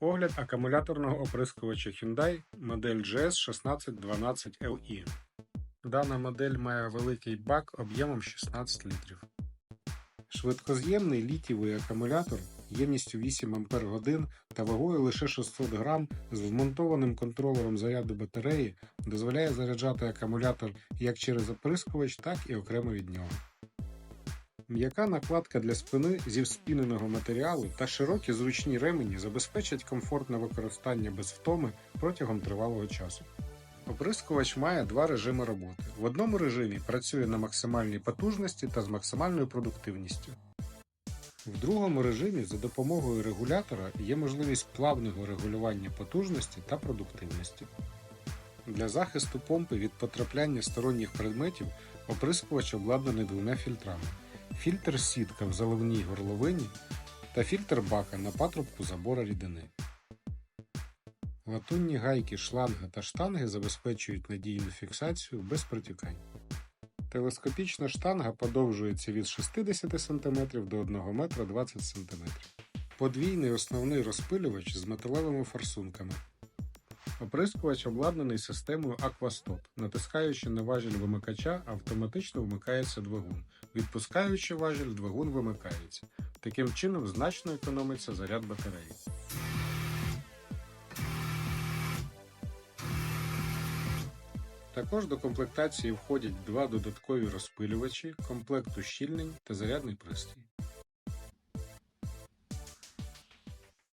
Огляд акумуляторного оприскувача Hyundai модель GS1612LE. Дана модель має великий бак об'ємом 16 літрів. Швидкоз'ємний літієвий акумулятор ємністю 8 Ах та вагою лише 600 грам з вмонтованим контролером заряду батареї дозволяє заряджати акумулятор як через оприскувач, так і окремо від нього. М'яка накладка для спини зі вспіненого матеріалу та широкі зручні ремені забезпечать комфортне використання без втоми протягом тривалого часу. Оприскувач має два режими роботи. В одному режимі працює на максимальній потужності та з максимальною продуктивністю. В другому режимі за допомогою регулятора є можливість плавного регулювання потужності та продуктивності. Для захисту помпи від потрапляння сторонніх предметів оприскувач обладнаний двома фільтрами: фільтр сітка в заливній горловині та фільтр бака на патрубку забора рідини. Латунні гайки, шланга та штанги забезпечують надійну фіксацію без протікань. Телескопічна штанга подовжується від 60 см до 1 метра 20 см. Подвійний основний розпилювач з металевими форсунками. Оприскувач обладнаний системою Aquastop. Натискаючи на важіль вимикача, автоматично вмикається двигун. Відпускаючи важіль, двигун вимикається. Таким чином значно економиться заряд батареї. Також до комплектації входять два додаткові розпилювачі, комплект ущільнень та зарядний пристрій.